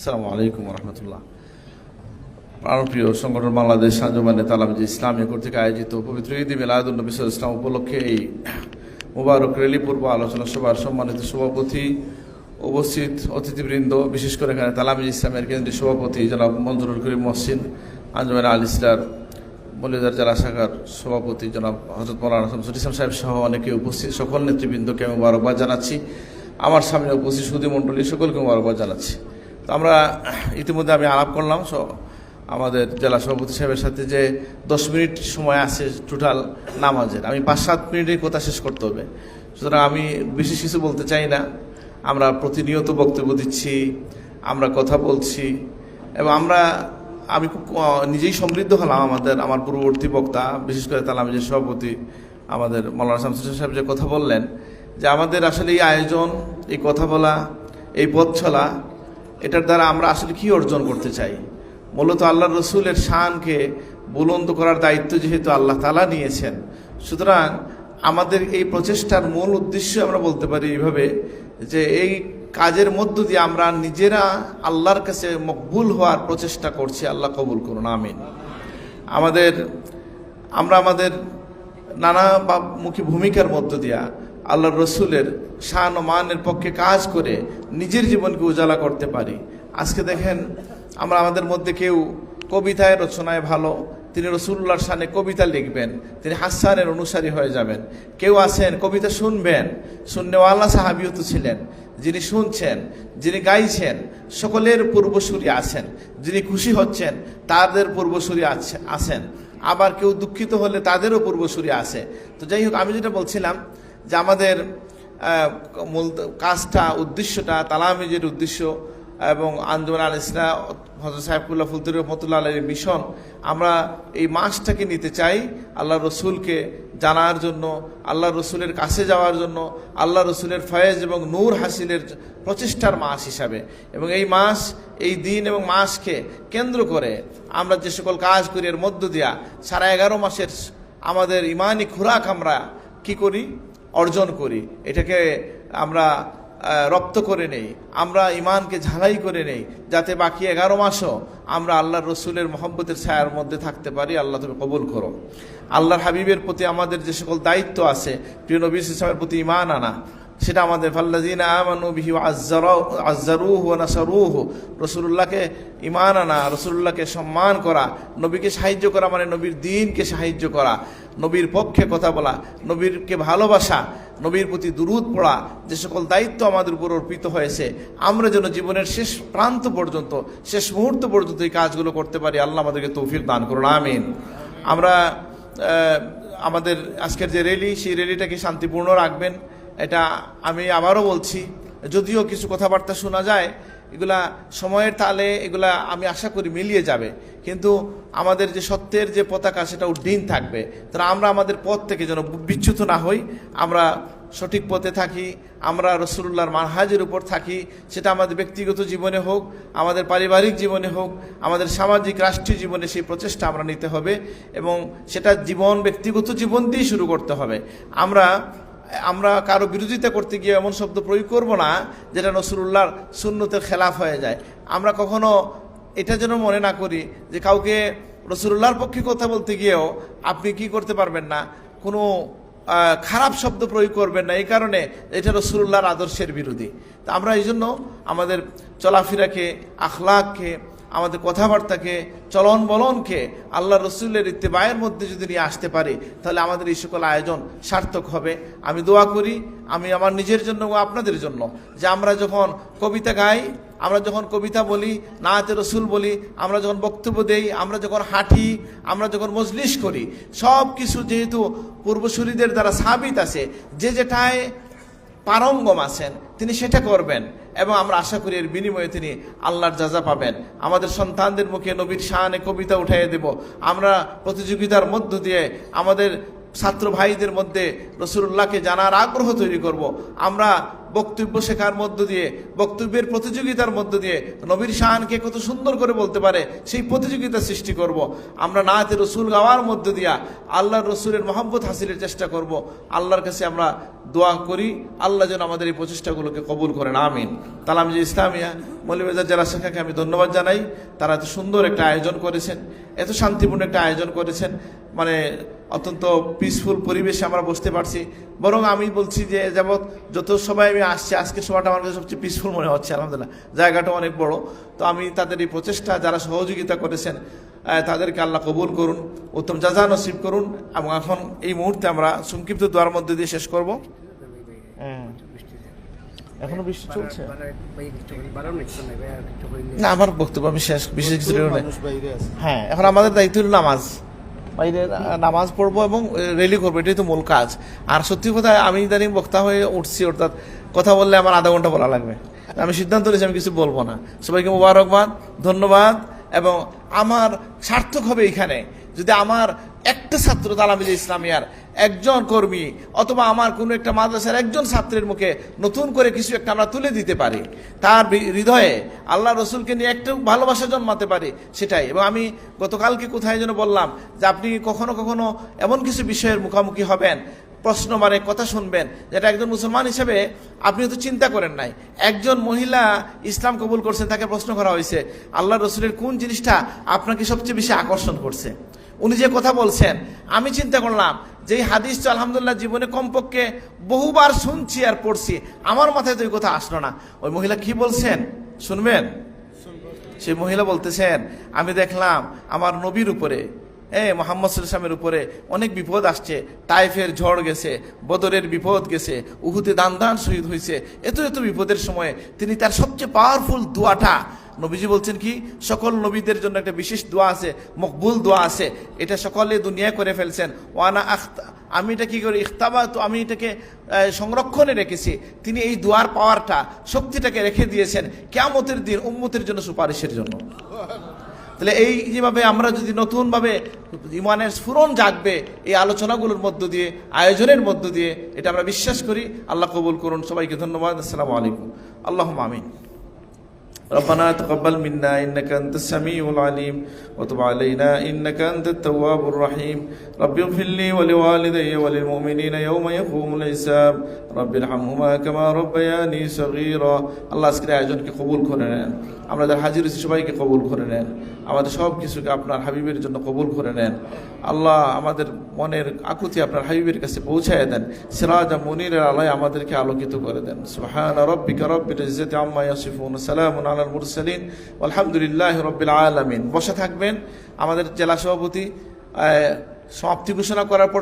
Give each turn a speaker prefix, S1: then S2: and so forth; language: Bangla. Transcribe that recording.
S1: আসসালামু আলাইকুম রহমতুল্লাহ প্রাণপ্রিয় সংগঠন বাংলাদেশ আঞ্জমানে তালাম যে ইসলামী কর্তৃক আয়োজিত পবিত্র ঈদ মিলাদুল নবী ইসলাম উপলক্ষে এই মুবারক রেলি পূর্ব আলোচনা সভার সম্মানিত সভাপতি উপস্থিত অতিথিবৃন্দ, বিশেষ করে এখানে তালামিজ ইসলামের কেন্দ্রীয় সভাপতি জনাব মঞ্জুরুল করিম মহসিন, আঞ্জমান আল ইসলার মলিদার জেলা শাখার সভাপতি জনাব হজরত মৌলানা শামসুল ইসলাম সাহেব সহ অনেকে উপস্থিত, সকল নেতৃবৃন্দকে আমি মুবারকবাদ জানাচ্ছি। আমার সামনে উপস্থিত সুদী মণ্ডলী, সকলকে মুবারকবাদ জানাচ্ছি। তো আমরা ইতিমধ্যে আমি আলাপ করলাম, স আমাদের জেলা সভাপতি সাহেবের সাথে যে দশ মিনিট সময় আছে টোটাল নামাজের, আমি পাঁচ সাত মিনিটের কথা শেষ করতে হবে। সুতরাং আমি বিশেষ কিছু বলতে চাই না। আমরা প্রতিনিয়ত বক্তব্য দিচ্ছি, আমরা কথা বলছি, এবং আমরা, আমি খুব নিজেই সমৃদ্ধ হলাম আমাদের, আমার পূর্ববর্তী বক্তা, বিশেষ করে তালামিজের সভাপতি, আমাদের মৌলানা শামসুল সাহেব যে কথা বললেন, যে আমাদের আসলে এই আয়োজন, এই কথা বলা, এই পথ চলা এটার দ্বারা আমরা আসলে কি অর্জন করতে চাই? মূলত আল্লাহ রসুলের শানকে বুলন্দ করার দায়িত্ব যেহেতু আল্লাহ তালা নিয়েছেন। সুতরাং আমাদের এই প্রচেষ্টার মূল উদ্দেশ্য আমরা বলতে পারি এইভাবে যে এই কাজের মধ্য দিয়ে আমরা নিজেরা আল্লাহর কাছে মকবুল হওয়ার প্রচেষ্টা করছি। আল্লাহ কবুল করুন, আমিন। আমাদের, আমরা আমাদের নানা বা- মুখী ভূমিকার মধ্য দিয়া আল্লাহ রসুলের শান ও মানের পক্ষে কাজ করে নিজের জীবনকে উজালা করতে পারি। আজকে দেখেন, আমরা আমাদের মধ্যে কেউ কবিতায় রচনায় ভালো, তিনি রসুল্লাহর শানে কবিতা লিখবেন, তিনি হাসানের অনুসারী হয়ে যাবেন। কেউ আছেন, কবিতা শুনবেন শুননেওয়াল্লা সাহাবিও তো ছিলেন, যিনি শুনছেন, যিনি গাইছেন, সকলের পূর্বসূরি আছেন, যিনি খুশি হচ্ছেন, তাদের পূর্বসূরি আছে, আছেন। আবার কেউ দুঃখিত হলে তাদেরও পূর্বসূরি আছে। তো যাই হোক, আমি যেটা বলছিলাম যে আমাদের মূল কাজটা, উদ্দেশ্যটা, তালামিজের উদ্দেশ্য এবং আন্দোলন আল ইসলাম হজরত সাহেবুল্লাহ ফুলতুর রহমতুল্লাহ আলের মিশন, আমরা এই মাসটাকে নিতে চাই আল্লাহ রসুলকে জানার জন্য, আল্লাহ রসুলের কাছে যাওয়ার জন্য, আল্লাহ রসুলের ফয়েজ এবং নূর হাসিলের প্রচেষ্টার মাস হিসাবে। এবং এই মাস, এই দিন এবং মাসকে কেন্দ্র করে আমরা যে সকল কাজ করি, এর মধ্য দিয়া সারা এগারো মাসের আমাদের ইমানি খোরাক আমরা কি করি? অর্জন করি, এটাকে আমরা রপ্ত করে নেই, আমরা ইমানকে ঝালাই করে নেই, যাতে বাকি এগারো মাসও আমরা আল্লাহর রসুলের মহব্বতের ছায়ার মধ্যে থাকতে পারি। আল্লাহ তুমি কবুল করো। আল্লাহর হাবিবের প্রতি আমাদের যে সকল দায়িত্ব আছে, প্রিয় নবী ইসলামের প্রতি ইমান আনা সেটা আমাদের ফাল্লাজিনা আমানু বিহি আজ্জারুহ নাসারুহ। রসুল্লাহকে ইমান আনা রসুল্লাহকে সম্মান করা, নবীকে সাহায্য করা মানে নবীর দিনকে সাহায্য করা, নবীর পক্ষে কথা বলা, নবীরকে ভালোবাসা, নবীর প্রতি দুরুদ পড়া, যে সকল দায়িত্ব আমাদের উপর অর্পিত হয়েছে, আমরা যেন জীবনের শেষ প্রান্ত পর্যন্ত, শেষ মুহূর্ত পর্যন্ত এই কাজগুলো করতে পারি, আল্লাহ আমাদেরকে তৌফিক দান করুন, আমিন। আমরা আমাদের আজকের যে র্যালি সেই র্যালিটাকে শান্তিপূর্ণ রাখবেন। এটা আমি আবারও বলছি, যদিও কিছু কথাবার্তা শোনা যায়, এগুলা সময়ের তালে এগুলা আমি আশা করি মিলিয়ে যাবে, কিন্তু আমাদের যে সত্যের যে পতাকা সেটা উড্ডীন থাকবে। তারা আমরা আমাদের পথ থেকে যেন বিচ্যুত না হই, আমরা সঠিক পথে থাকি, আমরা রসুল্লাহর মানহাজের উপর থাকি, সেটা আমাদের ব্যক্তিগত জীবনে হোক, আমাদের পারিবারিক জীবনে হোক, আমাদের সামাজিক রাষ্ট্রীয় জীবনে সেই প্রচেষ্টা আমরা নিতে হবে এবং সেটা জীবন, ব্যক্তিগত জীবন দিয়ে শুরু করতে হবে। আমরা আমরা কারও বিরোধিতা করতে গিয়ে এমন শব্দ প্রয়োগ করব না যেটা নসরুল্লাহর শূন্যতের খেলাফ হয়ে যায়। আমরা কখনো এটা যেন মনে না করি যে কাউকে রসুল্লাহর পক্ষে কথা বলতে গিয়েও আপনি কি করতে পারবেন না, কোনো খারাপ শব্দ প্রয়োগ করবেন না, এই কারণে এটা রসুল্লাহর আদর্শের বিরোধী। তা আমরা এই জন্য আমাদের চলাফেরাকে, আখলাককে আমাদের কথাবার্তাকে, চলন বলনকে আল্লাহ রসুলের ইত্তেবায়ের মধ্যে যদি নিয়ে আসতে পারি, তাহলে আমাদের এই সকল আয়োজন সার্থক হবে। আমি দোয়া করি, আমি আমার নিজের জন্য ও আপনাদের জন্য যে আমরা যখন কবিতা গাই, আমরা যখন কবিতা বলি, নাতে রসুল বলি, আমরা যখন বক্তব্য দেই, আমরা যখন হাঁটি, আমরা যখন মজলিস করি সব কিছু যেহেতু পূর্বসূরীদের দ্বারা সাবিত আছে, যে যেটায় পারঙ্গম আছেন, তিনি সেটা করবেন এবং আমরা আশা করি এর বিনিময়ে তিনি আল্লাহর যাজা পাবেন আমাদের সন্তানদের মুখে নবীর শাহানে কবিতা উঠাইয়ে দেব আমরা প্রতিযোগিতার মধ্য দিয়ে আমাদের ছাত্র ভাইদের মধ্যে রসুল্লাহকে জানার আগ্রহ তৈরি করব। আমরা বক্তব্য শেখার মধ্য দিয়ে, বক্তব্যের প্রতিযোগিতার মধ্য দিয়ে নবীর শাহানকে কত সুন্দর করে বলতে পারে, সেই প্রতিযোগিতা সৃষ্টি করব। আমরা নাতে রসুল গাওয়ার মধ্য দিয়া আল্লাহর রসুলের মোহাম্মত হাসিলের চেষ্টা করব। আল্লাহর কাছে আমরা দোয়া করি, আল্লাহ যেন আমাদের এই প্রচেষ্টাগুলোকে কবুল করেন, আমিন তালাম যে ইসলামিয়া মৌলিবাজার জেলা শাখাকে আমি ধন্যবাদ জানাই, তারা এত সুন্দর একটা আয়োজন করেছেন, এত শান্তিপূর্ণ একটা আয়োজন করেছেন মানে অত্যন্ত পিসফুল পরিবেশে আমরা বসতে পারছি বরং আমি বলছি যে, যাবৎ যত সবাই আমি আসছি আজকে সবাটা আমার কাছে সবচেয়ে পিসফুল মনে হচ্ছে আলহামদুলিল্লাহ। জায়গাটা অনেক বড়। তো আমি তাদের এই প্রচেষ্টা যারা সহযোগিতা করেছেন তাদেরকে আল্লাহ কবুল করুন উত্তম যাজা নসিব করুন এবং এখন এই মুহূর্তে আমরা সংক্ষিপ্ত দোয়ার মধ্যে দিয়ে শেষ করব। এখনও বৃষ্টি চলছে? না আমার বক্তব্য আমি শেষ বিশেষ কিছু হ্যাঁ এখন আমাদের দায়িত্ব হলো নামাজ। বাইরে নামাজ পড়ব এবং রেলি করব, এটাই তো মূল কাজ। আর সত্যি কথা, আমি ইদানিং বক্তা হয়ে উঠছি, অর্থাৎ কথা বললে আমার আধা ঘণ্টা বলা লাগবে। আমি সিদ্ধান্ত নিয়েছি, আমি কিছু বলব না। সবাইকে মুবারকবাদ ধন্যবাদ, এবং আমার সার্থক হবে এখানে। যদি আমার একটা ছাত্র তালামিল ইসলামিয়ার একজন কর্মী অথবা আমার কোনো একটা মাদ্রাসার একজন ছাত্রের মুখে নতুন করে কিছু একটা আমরা তুলে দিতে পারি। তার হৃদয়ে আল্লাহ রসুলকে নিয়ে একটু ভালোবাসা জন্মাতে পারি, সেটাই। এবং আমি গতকালকে কোথায় যেন বললাম যে আপনি কখনো কখনো এমন কিছু বিষয়ের মুখোমুখি হবেন, প্রশ্ন মানে কথা শুনবেন, যেটা একজন মুসলমান হিসেবে আপনি তো চিন্তা করেন নাই। একজন মহিলা ইসলাম কবুল করছেন, তাকে প্রশ্ন করা হয়েছে, আল্লাহ রসুলের কোন জিনিসটা আপনাকে সবচেয়ে বেশি আকর্ষণ করছে? উনি যে কথা বলছেন, আমি চিন্তা করলাম যে হাদিস তো আলহামদুলিল্লাহ জীবনে কমপক্ষে বহুবার শুনছি আর পড়ছি। আমার মাথায় তো এই কথা আসলো না। ওই মহিলা কি বলছেন? শুনবেন? সেই মহিলা বলতেছেন, আমি দেখলাম আমার নবীর উপরে, এ মোহাম্মদ সাল্লামের উপরে অনেক বিপদ আসছে। তাইফের ঝড় গেছে, বদরের বিপদ গেছে উহুতে দান দান শহীদ হয়েছে এত এত বিপদের সময় তিনি তার সবচেয়ে পাওয়ারফুল দোয়াটা নবীজি বলছেন কি, সকল নবীদের জন্য একটা বিশেষ দোয়া আছে, মকবুল দোয়া আছে, এটা সকলে দুনিয়া করে ফেলছেন। ওয়ানা আখতা, আমি এটা কি করি, ইখতাবা তো আমি এটাকে সংরক্ষণে রেখেছি। তিনি এই দোয়ার পাওয়ারটা, শক্তিটাকে রেখে দিয়েছেন কেমতের দিন উম্মতের জন্য সুপারিশের জন্য। তাহলে এই যেভাবে আমরা যদি নতুনভাবে ইমানের স্ফুরন জাগবে, এই আলোচনাগুলোর মধ্য দিয়ে, আয়োজনের মধ্য দিয়ে, এটা আমরা বিশ্বাস করি, আল্লাহ কবুল করুন। সবাইকে ধন্যবাদ, আসসালামু আলাইকুম। আল্লাহ আমিন। ربنا تقبل منا انك انت السميع العليم وتب علينا انك انت التواب الرحيم رب اغفر لي ولوالدي وللمؤمنين يوم يقوم الحساب رب ارحمهما كما ربياني صغيرا আল্লাহ আজকের আয়োজনকে কবুল করে নেন আমাদের হাজির সবাইকে কবুল করে নেন। আমাদের সব কিছুকে আপনার হাবিবের জন্য কবুল করে নেন। আল্লাহ আমাদের মনের আকুতি আপনার হাবিবের কাছে পৌঁছায় দেন। সিরাজা মনিরের আলোয় আমাদেরকে আলোকিত করে দেন। আলহামদুলিল্লাহ রব্বিল আলামিন। বসে থাকবেন আমাদের জেলা সভাপতি। সমাপ্তি ঘোষণা করার পর